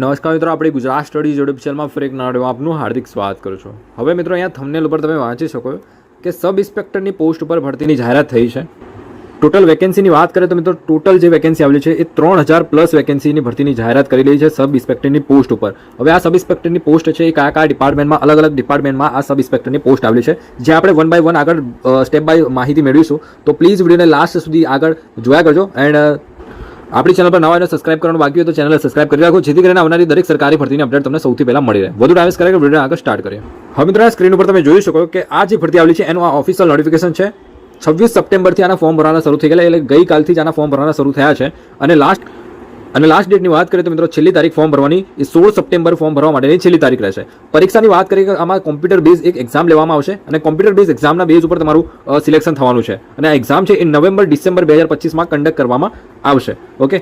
નમસ્કાર મિત્રો, આપણી ગુજરાત સ્ટડીઝ યુટ્યુબ ચેનલમાં ફરી એક નવા આપનું હાર્દિક સ્વાગત કરું છું. હવે મિત્રો, અહીંયા થંબનેલ ઉપર તમે વાંચી શકો કે સબ ઇન્સ્પેક્ટરની પોસ્ટ ઉપર ભરતીની જાહેરાત થઈ છે. ટોટલ વેકેન્સીની વાત કરીએ તો મિત્રો ટોટલ જે વેકેન્સી આવેલી છે એ ત્રણ હજાર પ્લસ વેકેન્સીની ભરતીની જાહેરાત કરી રહી છે સબ ઇન્સ્પેક્ટરની પોસ્ટ ઉપર. હવે આ સબ ઇન્સ્પેક્ટરની પોસ્ટ છે એ કયા કયા ડિપાર્ટમેન્ટમાં અલગ અલગ ડિપાર્ટમેન્ટમાં આ સબ ઇન્સ્પેક્ટરની પોસ્ટ આવેલી છે. જે આપણે વન બાય વન આગળ સ્ટેપ બાય માહિતી મેળવીશું. તો પ્લીઝ વિડીયોને લાસ્ટ સુધી આગળ જોયા કરજો. એન્ડ આપણી ચેનલ પર નવા અને સબસ્ક્રાઇબ કરવાનું બાકી હોય તો ચેનલ સબસ્ક્રાઇબ કરી રાખો, જેથી કરીને આવનારી દરેક સરકારી ભરતીની અપડેટ તમને સૌથી પહેલા મળી રહે. વધુ ડાયસ કરે વીડિયો આગળ સ્ટાર્ટ કરીએ. હવે મિત્રો સ્ક્રીન ઉપર તમે જોઈ શકો કે આ જે ભરતી આવેલી છે, એનું આ ઓફિશિયલ નોટિફિકેશન છે. છવ્વીસ સપ્ટેમ્બરથી આના ફોર્મ ભરવાના શરૂ થઈ ગયેલા એટલે ગઈકાલથી જ આના ફોર્મ ભરવાના શરૂ થયા છે. અને લાસ્ટ અને લાસ્ટ ડેટની વાત કરીએ તો મિત્રો, છેલ્લી તારીખ ફોર્મ ભરવાની. એ સોળ સપ્ટેમ્બર ફોર્મ ભરવા માટેની છેલ્લી તારીખ રહેશે. પરીક્ષાની વાત કરીએ તો આમાં કોમ્પ્યુટર બેઝ એક એક્ઝામ લેવામાં આવશે અને કોમ્પ્યુટર બેઝ એક્ઝામના બેઝ ઉપર તમારું સિલેક્શન થવાનું છે. અને આ એક્ઝામ છે એ નવેમ્બર ડિસેમ્બર બે હજાર પચીસમાં કન્ડક્ટ કરવામાં આવશે. ઓકે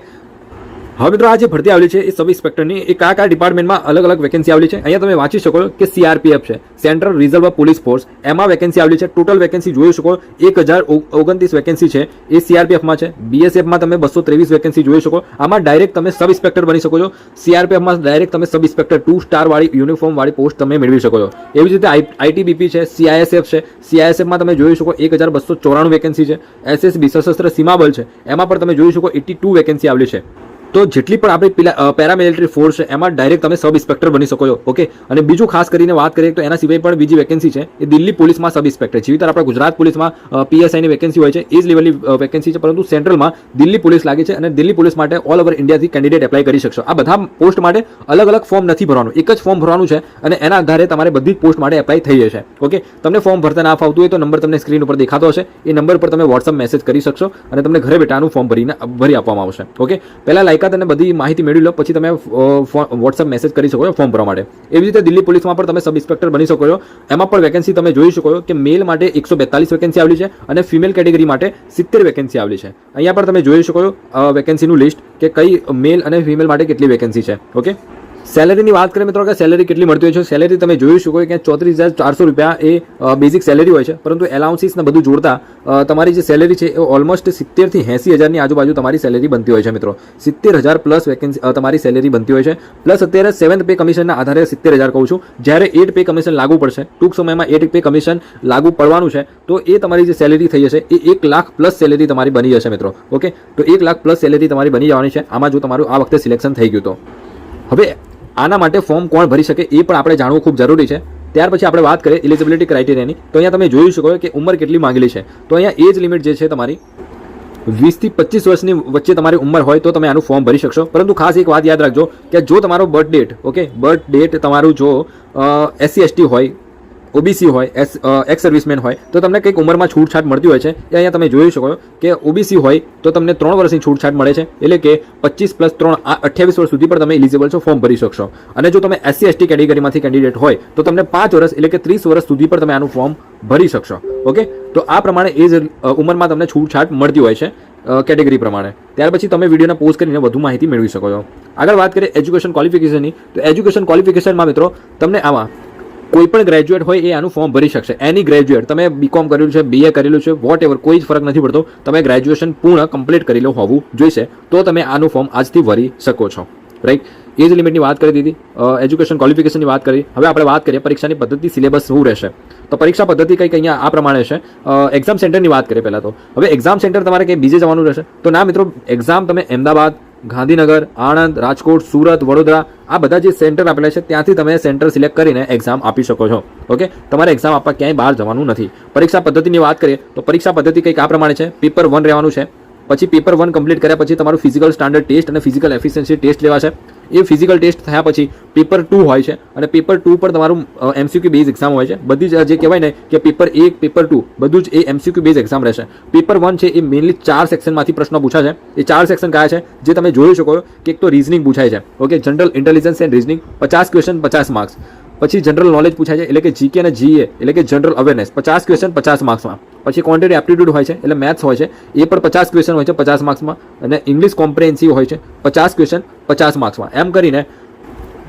હવે મિત્રો, આ જે ભરતી આવેલી છે, એ સબ ઇન્સ્પેક્ટરની એ કયા કયા ડિપાર્ટમેન્ટમાં અલગ અલગ વેકેન્સી આવેલી છે, અહીંયા તમે વાંચી શકો કે સીઆરપીએફ છે સેન્ટ્રલ રિઝર્વ પોલીસ ફોર્સ એમાં વેકેન્સી આવેલી છે ટોટલ વેકેન્સી જોઈ શકો, એક હજાર ઓગણત્રીસ વેકેન્સી છે, એ સીઆરપીએફમાં છે બીએસએફમાં તમે બસો ત્રેવીસ વેકેન્સી જોઈ શકો, આમાં ડાયરેક્ટ તમે સબ ઇન્સ્પેક્ટર બની શકો છો સીઆરપીએફમાં ડાયરેક્ટ તમે સબ ઇન્સ્પેક્ટર ટુ સ્ટાર વાળી યુનિફોર્મ વાળી પોસ્ટ તમે મેળવી શકો છો. એવી જ રીતે આઈટીબીપી છે સીઆઈએસએફ છે સીઆઈએસએફમાં તમે જોઈ શકો એક હજાર બસો ચોરાણું વેકેન્સી છે એસએસબી સશસ્ત્ર સીમાબલ છે, એમાં પણ તમે જોઈ શકો એટી ટુ વેકેન્સી આવેલી છે. તો જેટલી પણ આપણી પેરામિલિટરી ફોર્સ છે, એમાં ડાયરેક્ટ તમે સબ ઇન્સ્પેક્ટર બની શકો છો ઓકે અને બીજું ખાસ કરીને વાત કરીએ તો એના સિવાય પણ બીજી વેકેન્સી છે, એ દિલ્હી પોલીસમાં સબ ઇન્સ્પેક્ટર જેવી રીતે આપણા ગુજરાત પોલીસમાં પીએસઆઈની વેકેન્સી હોય છે, એ જ લેવલની વેકેન્સી છે, પરંતુ સેન્ટ્રલમાં દિલ્હી પોલીસ લાગે છે અને દિલ્હી પોલીસ માટે ઓલ ઓવર ઇન્ડિયાથી કેન્ડિડેટ એપ્લાય કરી શકશો. આ બધા પોસ્ટ માટે અલગ અલગ ફોર્મ નથી ભરવાનું. એક જ ફોર્મ ભરવાનું છે અને એના આધારે તમારે બધી જ પોસ્ટ માટે એપ્લાય થઈ જશે ઓકે તમને ફોર્મ ભરતા ના ફાવતું હોય તો નંબર તમને સ્ક્રીન ઉપર દેખાતો હશે. એ નંબર પર તમે વોટ્સઅપ મેસેજ કરી શકશો અને તમને ઘરે બેઠાનું ફોર્મ ભરીને ભરી આપવામાં આવશે ઓકે પહેલા લાયકાત અને બધી માહિતી મેળવી લો, પછી તમે વોટ્સઅપ મેસેજ કરી શકો છો ફોર્મ ભરવા માટે. એવી રીતે દિલ્હી પોલીસમાં પણ તમે સબ ઇન્સ્પેક્ટર બની શકો છો. એમાં પણ વેકેન્સી તમે જોઈ શકો છો કે મેલ માટે એકસો બેતાલીસ વેકેન્સી આવેલી છે અને ફિમેલ કેટેગરી માટે સિત્તેર વેકેન્સી આવેલી છે. અહીંયા પણ તમે જોઈ શકો છો વેકેન્સીનું લિસ્ટ કે કઈ મેલ અને ફિમેલ માટે કેટલી વેકેન્સી છે. ઓકે સેલેરીની વાત કરીએ મિત્રો, કે સેલેરી કેટલી મળતી હોય છે? સેલેરી તમે જોઈ શકો કે ચોત્રીસ હજાર ચારસો રૂપિયા એ બેઝિક સેલેરી હોય છે. પરંતુ એલાઉન્સીસને બધું જોડતા તમારી જે સેલેરી છે એ ઓલમોસ્ટ સિત્તેરથી એંસી હજારની આજુબાજુ તમારી સેલેરી બનતી હોય છે મિત્રો. સિત્તેર હજાર પ્લસ વેકેન્સી તમારી સેલેરી બનતી હોય છે. પ્લસ અત્યારે સેવન્થ પે કમિશનના આધારે સિત્તેર હજાર કહું છું. જ્યારે એટ પે કમિશન લાગુ પડશે, ટૂંક સમયમાં એટ પે કમિશન લાગુ પડવાનું છે, તો એ તમારી જે સેલેરી થઈ જશે, એ એક લાખ પ્લસ સેલેરી તમારી બની જશે મિત્રો. ઓકે? તો એક લાખ પ્લસ સેલેરી તમારી બની જવાની છે. આમાં જો તમારું આ વખતે સિલેક્શન થઈ ગયું તો. હવે આના માટે ફોર્મ કોણ ભરી શકે એ પણ આપણે જાણવું ખૂબ જરૂરી છે. ત્યાર પછી આપણે વાત કરીએ એલિજિબિલિટી ક્રાઇટેરિયાની તો અહીંયા તમે જોઈ શકો કે ઉંમર કેટલી માંગેલી છે. તો અહીંયા એજ લિમિટ જે છે તમારી વીસથી પચીસ વર્ષની વચ્ચે તમારી ઉંમર હોય તો તમે આનું ફોર્મ ભરી શકશો. પરંતુ ખાસ એક વાત યાદ રાખજો કે જો તમારો birth date okay birth date તમારું જો એસસી એસટી હોય ઓબીસી હોય, એસ એક્સ સર્વિસમેન હોય, તો તમને કંઈક ઉંમરમાં છૂટછાટ મળતી હોય છે. એ અહીંયા તમે જોઈ શકો કે ઓબીસી હોય, તો તમને ત્રણ વર્ષની છૂટછાટ મળે છે. એટલે કે પચીસ પ્લસ ત્રણ અઠ્યાવીસ વર્ષ સુધી પણ તમે ઇલિજિબલ છો ફોર્મ ભરી શકશો. અને જો તમે એસસી એસટી કેટેગરીમાંથી કેન્ડિડેટ હોય, તો તમને પાંચ વર્ષ એટલે કે ત્રીસ વર્ષ સુધી પણ તમે આનું ફોર્મ ભરી શકશો. ઓકે? તો આ પ્રમાણે એ જ ઉંમરમાં તમને છૂટછાટ મળતી હોય છે કેટેગરી પ્રમાણે. ત્યાર પછી તમે વિડીયોને પોઝ કરીને વધુ માહિતી મેળવી શકો છો. આગળ વાત કરીએ એજ્યુકેશન ક્વોલિફિકેશનની તો એજ્યુકેશન ક્વોલિફિકેશનમાં મિત્રો, તમને આમાં કોઈ પણ ગ્રેજ્યુએટ હોય એ આનું ફોર્મ ભરી શકશે. એની ગ્રેજ્યુએટ તમે બીકોમ કરેલું છે બીએ કરેલું છે વોટ એવર કોઈ જ ફરક નથી પડતો. તમે ગ્રેજ્યુએશન પૂર્ણ કમ્પ્લીટ કરેલું હોવું જોઈશે, તો તમે આનું ફોર્મ આજથી ભરી શકો છો. રાઈટ એજ લિમિટની વાત કરી દીધી એજ્યુકેશન ક્વોલિફિકેશનની વાત કરી. હવે આપણે વાત કરીએ પરીક્ષાની પદ્ધતિ સિલેબસ શું રહેશે. તો પરીક્ષા પદ્ધતિ કંઈક અહીંયા આ પ્રમાણે છે. એક્ઝામ સેન્ટરની વાત કરીએ પહેલાં તો. હવે એક્ઝામ સેન્ટર તમારે કંઈ બીજે જવાનું રહેશે? તો ના મિત્રો એક્ઝામ તમે અમદાવાદ ગાંધીનગર, આણંદ, રાજકોટ, સુરત, વડોદરા, આ બધા જે સેન્ટર આપેલા છે, ત્યાંથી તમે સેન્ટર સિલેક્ટ કરીને એક્ઝામ આપી શકો છો. ઓકે તમારે એક્ઝામ આપવા ક્યાંય બહાર જવાનું નથી. પરીક્ષા પદ્ધતિની વાત કરીએ, તો પરીક્ષા પદ્ધતિ કંઈક આ પ્રમાણે છે. પેપર વન રહેવાનું છે. પછી પેપર વન કમ્પ્લીટ કર્યા પછી તમારું ફિઝિકલ સ્ટાન્ડર્ડ ટેસ્ટ અને ફિઝિકલ એફિશિયન્સી ટેસ્ટ લેવા છે. એ ફિઝિકલ ટેસ્ટ થયા પછી પેપર ટુ હોય છે. અને પેપર ટુ પર તમારું એમસીક્યુ બેઝ એક્ઝામ હોય છે. બધી જ જે કહેવાય ને કે પેપર એક પેપર ટુ બધું જ એ એમસીક્યુ બેઝ એક્ઝામ રહેશે. પેપર વન છે એ મેઇનલી ચાર સેક્શનમાંથી પ્રશ્નો પૂછાય છે. એ ચાર સેક્શન કયા છે? જે તમે જોઈ શકો કે એક તો રીઝનિંગ પૂછાય છે. Okay general intelligence and reasoning પચાસ ક્વેશ્ચન પચાસ માર્ક્સ પછી જનરલ નોલેજ પૂછાય છે, એટલે કે જીકે અને જીએ એટલે કે જનરલ અવેરનેસ પચાસ ક્વેશ્ચન પચાસ માર્ક્સમાં પછી ક્વોન્ટિટી એપ્ટિટ્યૂડ હોય છે, એટલે મેથ્સ હોય છે, એ પણ પચાસ ક્વેશ્ચન હોય છે, પચાસ માર્ક્સમાં અને ઇંગ્લિશ કોમ્પ્રિહેન્સિવ હોય છે, પચાસ ક્વેશ્ચન પચાસ માર્ક્સમાં એમ કરીને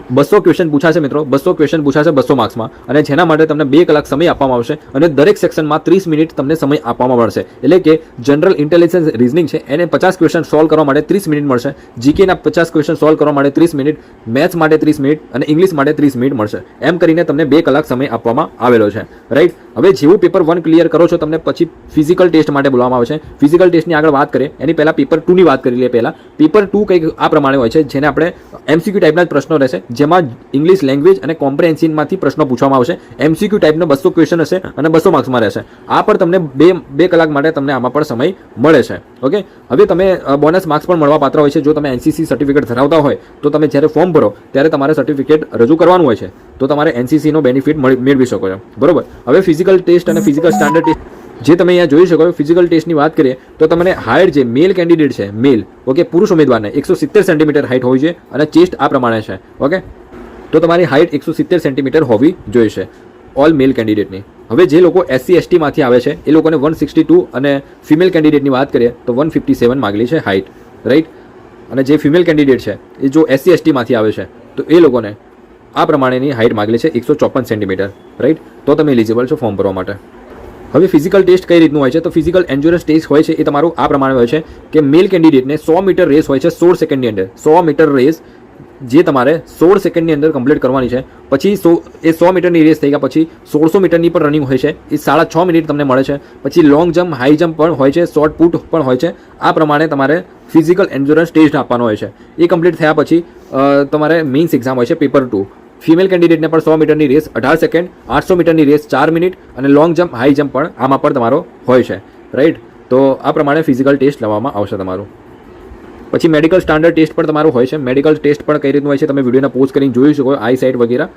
બસો ક્વેશ્ચન પૂછાશે મિત્રો, બસો ક્વેશ્ચન પૂછાશે બસો માર્ક્સમાં અને જેના માટે તમને બે કલાક સમય આપવામાં આવશે અને દરેક સેક્શનમાં ત્રીસ મિનિટ તમને સમય આપવામાં મળશે. એટલે કે જનરલ ઇન્ટેલિજન્સ રિઝનિંગ છે, એને પચાસ ક્વેશ્ચન સોલ્વ કરવા માટે ત્રીસ મિનિટ મળશે. જીકેના પચાસ ક્વેશ્ચન સોલ્વ કરવા માટે ત્રીસ મિનિટ મેથ્સ માટે ત્રીસ મિનિટ અને ઇંગ્લિશ માટે ત્રીસ મિનિટ મળશે. એમ કરીને તમને બે કલાક સમય આપવામાં આવેલો છે. રાઈટ હવે જેવું પેપર વન ક્લિયર કરો છો, તમને પછી ફિઝિકલ ટેસ્ટ માટે બોલવામાં આવે છે. ફિઝિકલ ટેસ્ટની આગળ વાત કરીએ, એની પહેલાં પેપર ટુની વાત કરી લઈએ પહેલાં. પેપર ટુ કંઈક આ પ્રમાણે હોય છે, જેને આપણે એમસીક્યુ ટાઈપના જ પ્રશ્નો રહેશે. જેમાં ઇંગ્લિશ લેંગ્વેજ અને કોમ્પ્રેન્સિનમાંથી પ્રશ્નો પૂછવામાં આવશે. એમસીક્યુ ટાઈપનો બસો ક્વેશ્ચન હશે અને બસો માર્ક્સમાં રહેશે. આ પણ તમને બે બે કલાક માટે તમને આમાં પણ સમય મળે છે. ઓકે હવે તમે બોનસ માર્ક્સ પણ મળવા પાત્ર હોય છે. જો તમે એનસીસી સર્ટિફિકેટ ધરાવતા હોય, તો તમે જ્યારે ફોર્મ ભરો, ત્યારે તમારે સર્ટિફિકેટ રજૂ કરવાનું હોય છે. તો તમારે એનસીસીનો બેનિફિટ મેળવી શકો છો. બરોબર? હવે ફિઝિકલ ટેસ્ટ અને ફિઝિકલ સ્ટાન્ડર્ડ ટેસ્ટ જે તમે અહીંયા જોઈ શકો ફિઝિકલ ટેસ્ટની વાત કરીએ, તો તમને હાઇટ જે મેલ કેન્ડિડેટ છે મેલ ઓકે પુરુષ ઉમેદવારને એકસો સિત્તેર સેન્ટીમીટર હાઇટ હોવી જોઈએ અને ચેસ્ટ આ પ્રમાણે છે ઓકે તો તમારી હાઇટ એકસો સિત્તેર સેન્ટીમીટર હોવી જોઈશે ઓલ મેલ કેન્ડિડેટની હવે જે લોકો એસસી એસટીમાંથી આવે છે, એ લોકોને વન સિક્સટી ટુ અને ફિમેલ કેન્ડિડેટની વાત કરીએ, તો વન ફિફ્ટી સેવન માગેલી છે હાઇટ રાઈટ અને જે ફિમેલ કેન્ડિડેટ છે, એ જો એસસી એસટીમાંથી આવે છે, તો એ લોકોને આ પ્રમાણેની હાઇટ માગેલી છે એકસો ચોપન સેન્ટીમીટર રાઈટ તો તમે એલિજિબલ છો ફોર્મ ભરવા માટે. હવે ફિઝિકલ ટેસ્ટ કઈ રીતનું હોય છે? તો ફિઝિકલ એન્જોરન્સ ટેસ્ટ હોય છે એ તમારું આ પ્રમાણે હોય છે કે મેલ કેન્ડિડેટને સો મીટર રેસ હોય છે સોળ સેકન્ડની અંદર. સો મીટર રેસ જે તમારે સોળ સેકન્ડની અંદર કમ્પ્લીટ કરવાની છે. પછી સો, એ સો મીટરની રેસ થઈ ગયા પછી સોળસો મીટરની પણ રનિંગ હોય છે. એ સાડા છ મિનિટ તમને મળે છે. પછી લોંગ જમ્પ હાઈ જમ્પ પણ હોય છે શોર્ટ પુટ પણ હોય છે. આ પ્રમાણે તમારે ફિઝિકલ એન્જોરન્સ ટેસ્ટ આપવાનો હોય છે. એ કમ્પ્લીટ થયા પછી તમારે મેઇન્સ એક્ઝામ હોય છે પેપર ટુ ફિમેલ કેન્ડિડેટને પણ સો મીટરની રેસ અઢાર સેકન્ડ, આઠસો મીટરની રેસ ચાર મિનિટ અને લોંગ જમ્પ, હાઈ જમ્પ પણ આમાં પણ તમારો હોય છે. રાઈટ તો આ પ્રમાણે ફિઝિકલ ટેસ્ટ લેવામાં આવશે તમારું. પછી મેડિકલ સ્ટાન્ડર્ડ ટેસ્ટ પણ તમારું હોય છે. મેડિકલ ટેસ્ટ પણ કઈ રીતનું હોય છે તમે વિડીયોના પોઝ કરીને જોઈ શકો આઈ સાઇટ વગેરે.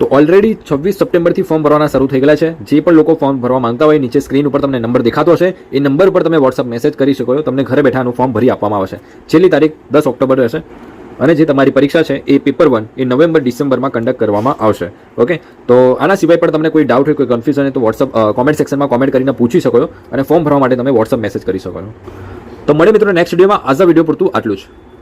તો ઓલરેડી છવ્વીસ સપ્ટેમ્બરથી ફોર્મ ભરવાના શરૂ થઈ ગયેલા છે. જે પણ લોકો ફોર્મ ભરવા માંગતા હોય, નીચે સ્ક્રીન ઉપર તમને નંબર દેખાતો હશે. એ નંબર પર તમે વોટ્સઅપ મેસેજ કરી શકો તમને ઘરે બેઠાનું ફોર્મ ભરી આપવામાં આવશે. છેલ્લી તારીખ દસ ઓક્ટોબર રહેશે. અને જે તમારી પરીક્ષા છે એ પેપર વન એ નવેમ્બર, ડિસેમ્બરમાં કન્ડક્ટ કરવામાં આવશે. ઓકે તો આના સિવાય પણ તમને કોઈ ડાઉટ હોય, કોઈ કન્ફ્યુઝન હોય, તો વોટ્સઅપ કોમેન્ટ સેક્શનમાં કોમેન્ટ કરીને પૂછી શકો છો અને ફોર્મ ભરવા માટે તમે વોટ્સઅપ મેસેજ કરી શકો છો. તો મળે મિત્રો નેક્સ્ટ વિડીયોમાં આજ વીડિયો પૂરતું આટલું જ.